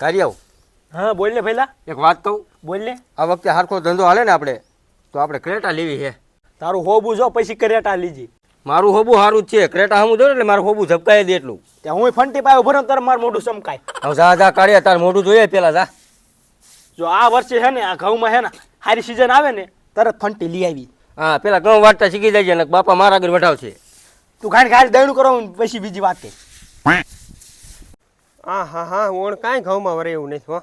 કાર્ય હા બોલ ને પહેલા એક વાત કહું? બોલ ને. આ વખતે હારખો ધંધો હાલે ને આપણે તો આપણે ક્રેટા લેવી છે. તારું હોબું જો પછી કરેટા લીજી. મારું હોબું સારું જ છે. ક્રેટા હમું ને એટલે મારું હોબું ઝપકાય દે એટલું. ત્યાં હું ફંટી પાયો ભરો તાર મારું મોઢું ચમકાય. હવે જા જા કાર્ય તાર મોઢું જોઈએ પેલા જા. જો આ વર્ષે છે ને આ ઘઉંમાં છે ને સારી સિઝન આવે ને તરત ફંટી લઈ આવી. હા પેલા ઘઉં વાટતા શીખી જાય ને બાપા મારા આગળ વઢાવશે. તું ખાલી ખાલી દયણું કરો પછી બીજી વાત કે આ હા હા ઓણ કાંઈ ઘઉંમાં વરે એવું નથી હો.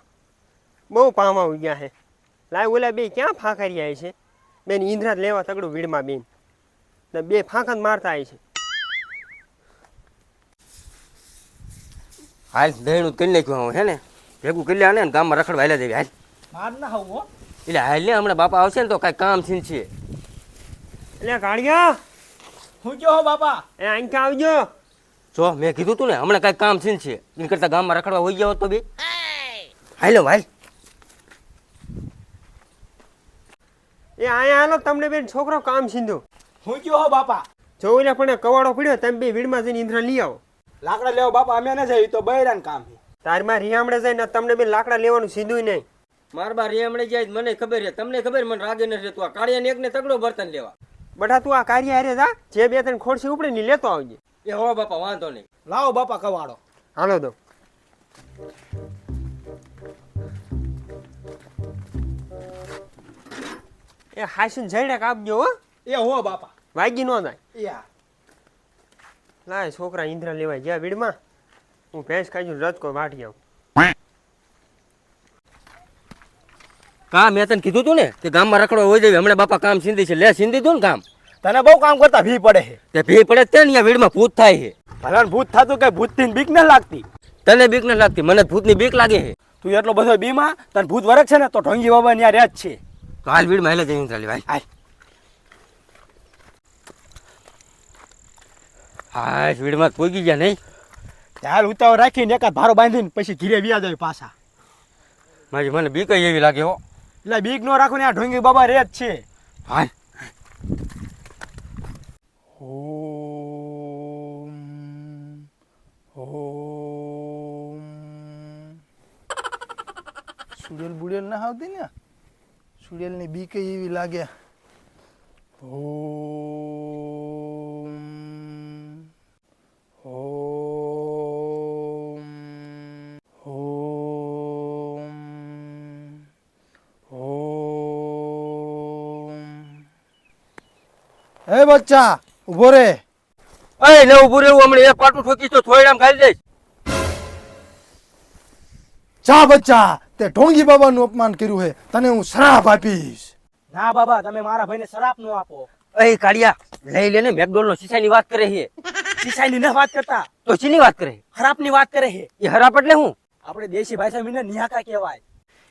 બહુ પામ આવી ગયા છે લાય ઓલા બે ક્યાં ફાંકારી આવી છે? બેન ઈંધરા લેવા તગડું વીડમાં બેન. ને બે ફાંકા જ મારતા આવી છે. હાલ દહીણું કરી નાખ્યું હું હે ને? ભેગું કરી લે ને ગામમાં રખડવા હાલ્યા દેવી હાલ. માર ના હોવું હો. એટલે હાલ ને હમણાં બાપા આવશે ને તો કાંઈ કામ છીન છે. એટલે કાઢ્યા હું કયો બાપા? એ અહીં ક્યાં આવજો? જો મેં કીધું તું ને હમણાં કાંઈ કામ છીન છે. એની કરતાં ગામમાં રખડવા હોઈ જાવ તો બે. હાલો ભાઈ એ અહીંયા હાલો તમને બેન છોકરો કામ સીંધો. હું કયો હો બાપા? જો ઓલા પણ કવાડો પડ્યો તમે બે વીડમાં જઈને ઇન્દ્રા લઈ આવો. લાકડા લેવો બાપા અમે ન જઈએ તો બૈરાન કામ છે. તારી માં રિયામડે ને તમને બેન લાકડા લેવાનું સીધું નહીં. માર બા રિયામડે જાય મને ખબર છે. તમને ખબર મને રાગે નથી રહેતું. આ કાળિયાને એકને તગડો બર્તન લેવા. બટા તું આ કાર્ય હારે જા જે બે ત્રણ ખોડસી ઉપડે ને લેતો આવજે. એ હો બાપા વાંધો નહીં લાવો બાપા કવાડો હાલો દો એ હાસુન જઈને કાપજો હો. એ હો બાપા. વાગી નો જાય યા. લાય છોકરા ઇન્દ્રા લેવા ગયા વીડમાં હું ભેંસ ખાઈ રજકો વાટી આવું. કામ મેં તને કીધું તું ને કે ગામમાં રખડવા હોય જાય હમણાં બાપા કામ સિંધી છે. લે સિંધી તું ને કામ તને બહુ કામ કરતા ભી પડે છે. તે ભી પડે તે ને વીડમાં ભૂત થાય છે. ભલાને ભૂત થતું કે ભૂતથી બીક ન લાગતી? તને બીક ન લાગતી મને ભૂતની બીક લાગે છે. તું એટલો બધો બીમાં તને ભૂત વરક છે ને તો ઢોંગી બાબા ત્યાં રહે જ છે. તો હાલ વીડમાં હેલે જઈને ચાલી ભાઈ હાલ. હા ભીડમાં પોગી ગયા નહીં. હાલ ઉતાવળ રાખીને એકાદ ભારો બાંધીને પછી ઘીરે વ્યાજ આવી પાછા. મારી મને બીક એવી લાગે હો. એટલે બીક નો રાખો ને આ ઢોંગી બાબા રહે જ છે. હાલ. સુડેલ બુડેલ ના આવતી ને? સુડેલની બીક એવી લાગે. ઓમ ઓમ હે બચ્ચા ઊભો રે. એ ને ઉભું રહેવું હમણાં. એક પાટું ઠોકી તો આમ ખાઈ દઈશ. જા બચ્ચા તે ઢોંગી બાબાનું અપમાન કર્યું છે તને હું શ્રાપ આપીશ. ના બાબા તમે મારા ભાઈને શરાપ નો આપો. એ કાળિયા લઈ લે ને મેકડોનલ્ડની વાત કરે છે સિસાઈ ની વાત કરતા. તો ચીની વાત કરે ખરાબની વાત કરે છે એ હરાપ એટલે હું? આપણે દેશી ભાષા મીને નિહાકા કહેવાય.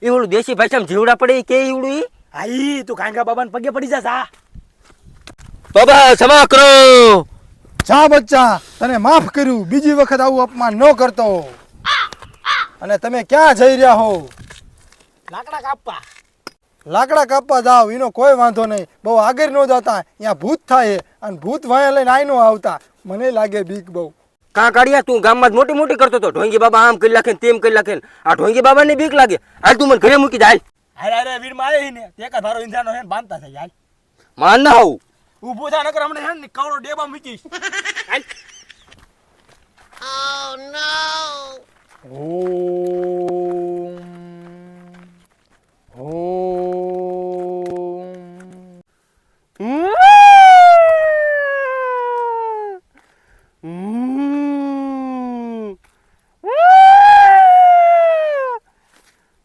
એ ઓલું દેશી ભાષામાં જીવડા પડે એ કે ઈવડું ઈ? આઈ તું કાંગા બાબાને પગે પડી જા જા. બાબા ક્ષમા કરો. જા બચ્ચા તને માફ કર્યું બીજી વખત આવું અપમાન ન કરતો. અને તમે ક્યાં જઈ રહ્યા હો? લાકડા કાપવા. લાકડા કાપવા જાવ એનો કોઈ વાંધો નહીં. બહુ આગળ ન જતા અહીંયા ભૂત થાય અને ભૂત વાયા લઈને આઈ નો આવતા. મને લાગે બીક બહુ. કા કાઢ્યા? તું ગામમાં મોટી મોટી કરતો હતો. ઢોંગી બાબા આમ કરી નાખે તેમ કરી નાખે આ ઢોંગી બાબાની બીક લાગે. હાલ તું મને ઘરે મૂકી જાય હાલ. હારે હારે વીરમાં આવી ને તે કા ધારો ઇંધાનો હે બાંધતા થઈ હાલ. માન ના આવું ઊભો થા નકર હમણે હે ને કવડો ડેબા મૂકીશ. હાલ.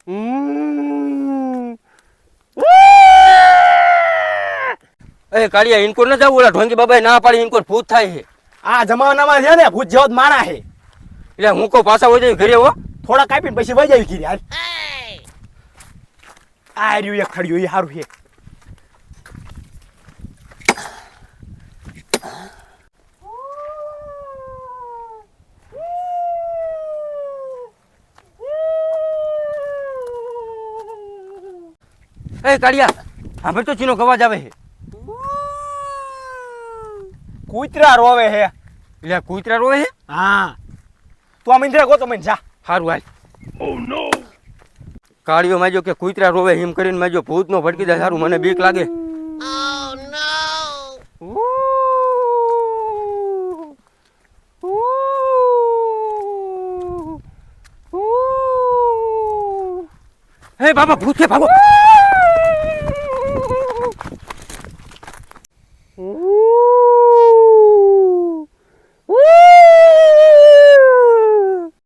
એ કાળિયા ઇનકો ન જાવ ઓલા ઢોંગી બાબાએ ના પાડી ઇનકો ભૂત થાય છે. આ જમાનામાં છે ને ભૂત જેવો જ માણા છે. એટલે હું કહું પાછા હોય જાય ઘરે હો. થોડા કાપીને પછી વહી જાય હાલ. આ રહ્યું એક ખડ્યું એ સારું છે. એ કાળિયા હાંભળ તો ચીનો અવાજ આવે છે. કૂતરા રોવે હે એટલે કૂતરા રોવે હે હા. તું આમ ઇન્દ્રા ગોતો મને જા. હારું હાલ. ઓ નો કાળિયો માજો કે કૂતરા રોવે હિમ કરીને માજો ભૂત નો ભડકી દે સારું મને બીક લાગે. Oh, ઓ નો હે બાબા ભૂત છે ભાગો.